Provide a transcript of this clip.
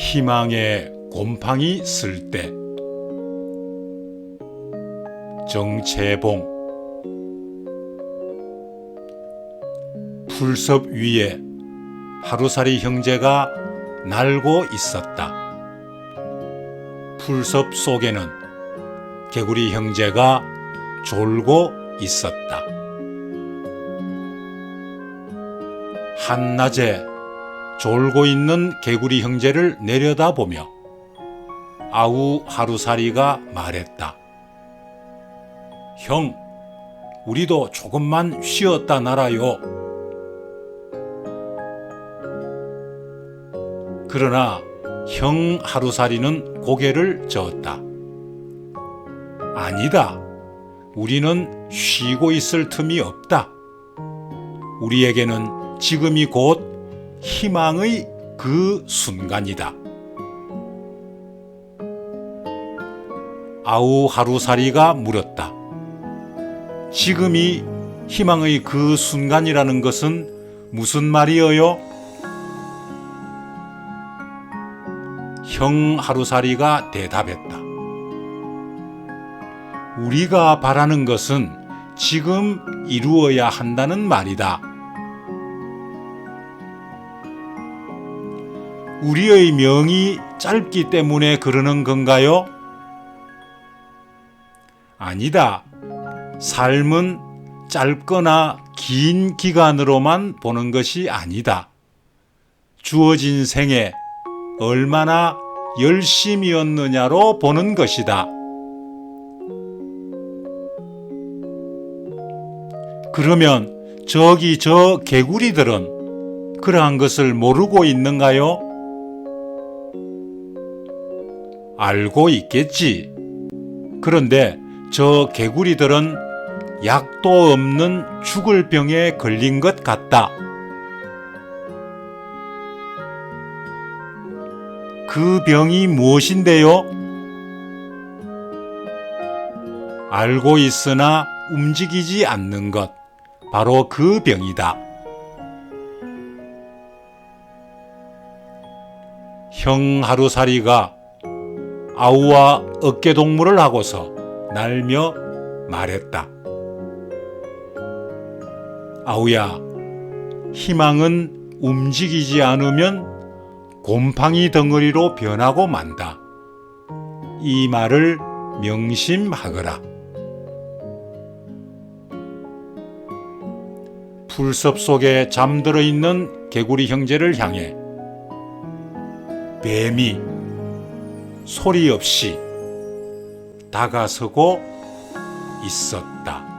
희망의 곰팡이 쓸 때 정채봉 풀섭 위에 하루살이 형제가 날고 있었다. 풀섭 속에는 개구리 형제가 졸고 있었다. 한낮에 졸고 있는 개구리 형제를 내려다보며 아우 하루살이가 말했다. 형, 우리도 조금만 쉬었다 날아요. 그러나 형 하루살이는 고개를 저었다. 아니다. 우리는 쉬고 있을 틈이 없다. 우리에게는 지금이 곧 희망의 그 순간이다. 아우 하루살이가 물었다. 지금이 희망의 그 순간이라는 것은 무슨 말이어요? 형 하루살이가 대답했다. 우리가 바라는 것은 지금 이루어야 한다는 말이다. 우리의 명이 짧기 때문에 그러는 건가요? 아니다. 삶은 짧거나 긴 기간으로만 보는 것이 아니다. 주어진 생에 얼마나 열심이었느냐로 보는 것이다. 그러면 저기 저 개구리들은 그러한 것을 모르고 있는가요? 알고 있겠지. 그런데 저 개구리들은 약도 없는 죽을 병에 걸린 것 같다. 그 병이 무엇인데요? 알고 있으나 움직이지 않는 것. 바로 그 병이다. 형 하루살이가 아우와 어깨동무를 하고서 날며 말했다. 아우야, 희망은 움직이지 않으면 곰팡이 덩어리로 변하고 만다. 이 말을 명심하거라. 풀섭 속에 잠들어 있는 개구리 형제를 향해 뱀이 소리 없이 다가서고 있었다.